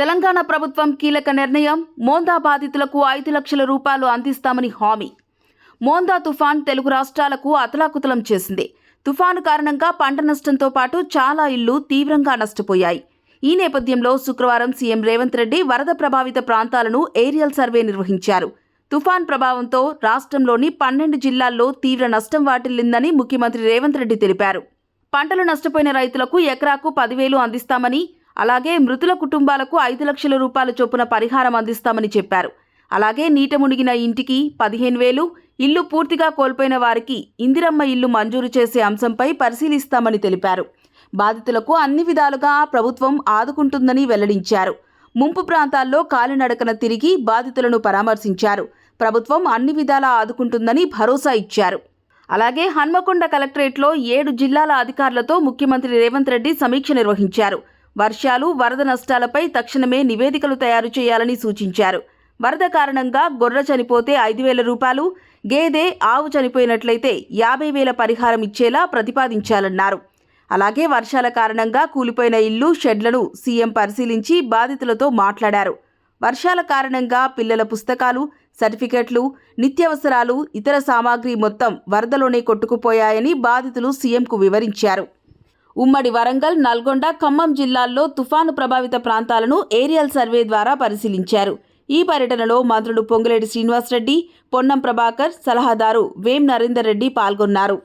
తెలంగాణ ప్రభుత్వం కీలక నిర్ణయం మోందా బాధితులకు ఐదు లక్షల రూపాయలు అందిస్తామని హామీ. మోందా తుఫాన్ తెలుగు రాష్ట్రాలకు అతలాకుతలం చేసింది. తుఫాను కారణంగా పంట నష్టంతో పాటు చాలా ఇళ్ళు తీవ్రంగా నష్టపోయాయి. ఈ నేపథ్యంలో శుక్రవారం సీఎం రేవంత్ రెడ్డి వరద ప్రభావిత ప్రాంతాలను ఏరియల్ సర్వే నిర్వహించారు. తుఫాన్ ప్రభావంతో రాష్ట్రంలోని పన్నెండు జిల్లాల్లో తీవ్ర నష్టం వాటిల్లిందని ముఖ్యమంత్రి రేవంత్ రెడ్డి తెలిపారు. పంటలు నష్టపోయిన రైతులకు ఎకరాకు పదివేలు అందిస్తామని అలాగే మృతుల కుటుంబాలకు ఐదు లక్షల రూపాయల చొప్పున పరిహారం అందిస్తామని చెప్పారు. అలాగే నీట మునిగిన ఇంటికి పదిహేను వేలు ఇల్లు పూర్తిగా కోల్పోయిన వారికి ఇందిరమ్మ ఇల్లు మంజూరు చేసే అంశంపై పరిశీలిస్తామని తెలిపారు. బాధితులకు అన్ని విధాలుగా ప్రభుత్వం ఆదుకుంటుందని వెల్లడించారు. ముంపు ప్రాంతాల్లో కాలినడకన తిరిగి బాధితులను పరామర్శించారు. ప్రభుత్వం అన్ని విధాలా ఆదుకుంటుందని భరోసా ఇచ్చారు. అలాగే హన్మకొండ కలెక్టరేట్లో ఏడు జిల్లాల అధికారులతో ముఖ్యమంత్రి రేవంత్ రెడ్డి సమీక్ష నిర్వహించారు. వర్షాలు వరద నష్టాలపై తక్షణమే నివేదికలు తయారు చేయాలని సూచించారు. వరద కారణంగా గొర్రె చనిపోతే ఐదు వేల రూపాయలు గేదె ఆవు చనిపోయినట్లయితే యాభై వేల పరిహారం ఇచ్చేలా ప్రతిపాదించాలన్నారు. అలాగే వర్షాల కారణంగా కూలిపోయిన ఇల్లు షెడ్లను సీఎం పరిశీలించి బాధితులతో మాట్లాడారు. వర్షాల కారణంగా పిల్లల పుస్తకాలు సర్టిఫికెట్లు నిత్యావసరాలు ఇతర సామాగ్రి మొత్తం వరదలోనే కొట్టుకుపోయాయని బాధితులు సీఎంకు వివరించారు. ఉమ్మడి వరంగల్ నల్గొండ ఖమ్మం జిల్లాల్లో తుఫాను ప్రభావిత ప్రాంతాలను ఏరియల్ సర్వే ద్వారా పరిశీలించారు. ఈ పర్యటనలో మంత్రులు పొంగులేటి శ్రీనివాసరెడ్డి పొన్నం ప్రభాకర్ సలహాదారు వేం నరేందర్ రెడ్డి పాల్గొన్నారు.